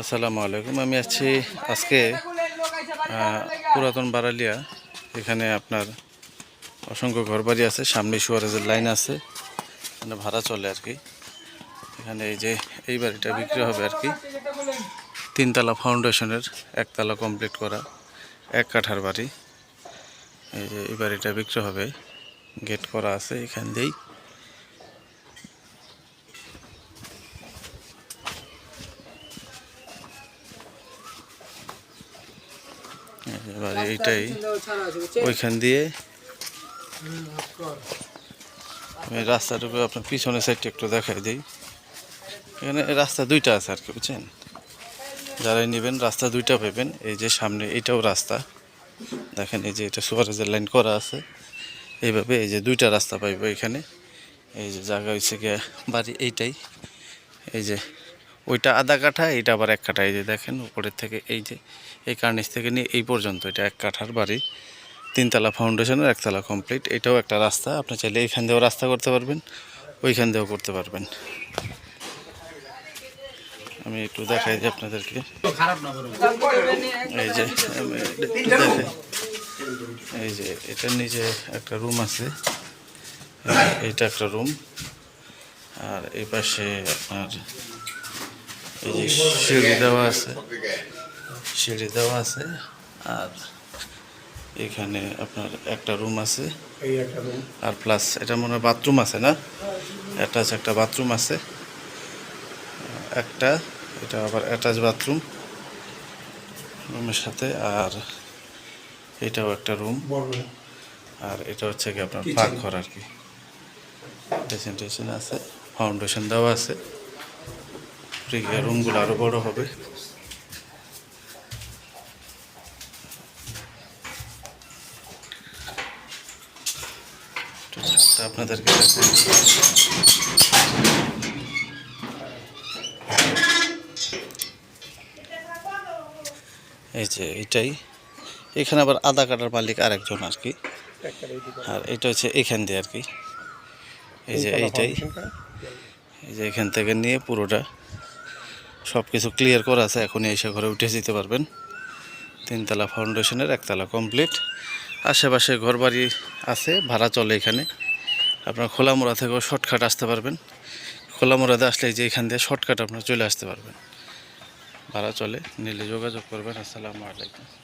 আসসালামু আলাইকুম। আমি আছি আজকে পুরাতন বারালিয়া এখানে আপনার অসংখ্য ঘরবাড়ি আছে, সামনে সুয়ারেজের লাইন আছে মানে ভাড়া চলে আর কি। এখানে এই যে, এই বাড়িটা বিক্রি হবে আর কি। তিনতলা ফাউন্ডেশনের একতলা কমপ্লিট করা, এক কাঠার বাড়ি। এই যে, এই বাড়িটা বিক্রি হবে, গেট করা আছে এখান দিয়েই। বাড়ি এইটাই ওইখান দিয়ে আমি রাস্তাটুকু আপনার পিছনের সাইডটা একটু দেখাই দিই। এখানে রাস্তা দুইটা আছে আর কি বুঝছেন? যারাই নেবেন রাস্তা দুইটা পাবেন। এই যে সামনে এইটাও রাস্তা। দেখেন এই যে এটা সুপারেজের লাইন করা আছে। এইভাবে এই যে দুইটা রাস্তা পাইব এখানে। এই যে জায়গা হয়েছে গিয়ে বাড়ি এইটাই। এই যে ওইটা আধা কাঠা, এইটা আবার এক কাঠা। এই যে দেখেন, উপরের থেকে এই যে, এই কার্নিস থেকে নিয়ে এই পর্যন্ত এটা এক কাঠার বাড়ি। তিনতলা ফাউন্ডেশনের একতলা কমপ্লিট এটাও একটা রাস্তা। আপনি চাইলে এইখান দিয়েও রাস্তা করতে পারবেন, ওইখান দিয়েও করতে পারবেন। আমি একটু দেখাই দিই আপনাদেরকে। এই যে, আমি একটু এই যে এটার নিচে একটা রুম আছে। এইটা একটা রুম আর এই পাশে আপনার এই যে সিঁড়ি দেওয়া আছে। সিঁড়ি দেওয়া আছে। আর এখানে আপনার একটা রুম আছে। আর প্লাস এটা মনে হয় বাথরুম আছে না? অ্যাটাচ একটা বাথরুম আছে। একটা এটা আবার অ্যাটাচ বাথরুম রুমের সাথে। আর এটাও একটা রুম আর এটা হচ্ছে কি আপনার পাকঘর আর কি। ড্রেসিং টেসিং আছে। ফাউন্ডেশন দেওয়া আছে। রুমগুলো আরও বড় হবে। আপনাদেরকে এই যে এইটাই এখানে আবার আধা কাটার মালিক আরেকজন আর কি। আর এটা হচ্ছে এখান দিয়ে আর কি। এই যে এইটাই। এই যে এখান থেকে নিয়ে পুরোটা সব কিছু ক্লিয়ার করা আছে, এখনই এসে ঘরে উঠে যেতে পারবেন। তিনতলা ফাউন্ডেশনের একতলা কমপ্লিট আশেপাশে ঘরবাড়ি আছে, ভাড়া চলে এখানে। আপনার খোলামোড়া থেকেও শর্টকাট আসতে পারবেন। খোলামোড়াতে আসলে যে এখান দিয়ে শর্টকাট আপনার চলে আসতে পারবেন। ভাড়া চলে, নিলে যোগাযোগ করবেন। আসসালামু আলাইকুম।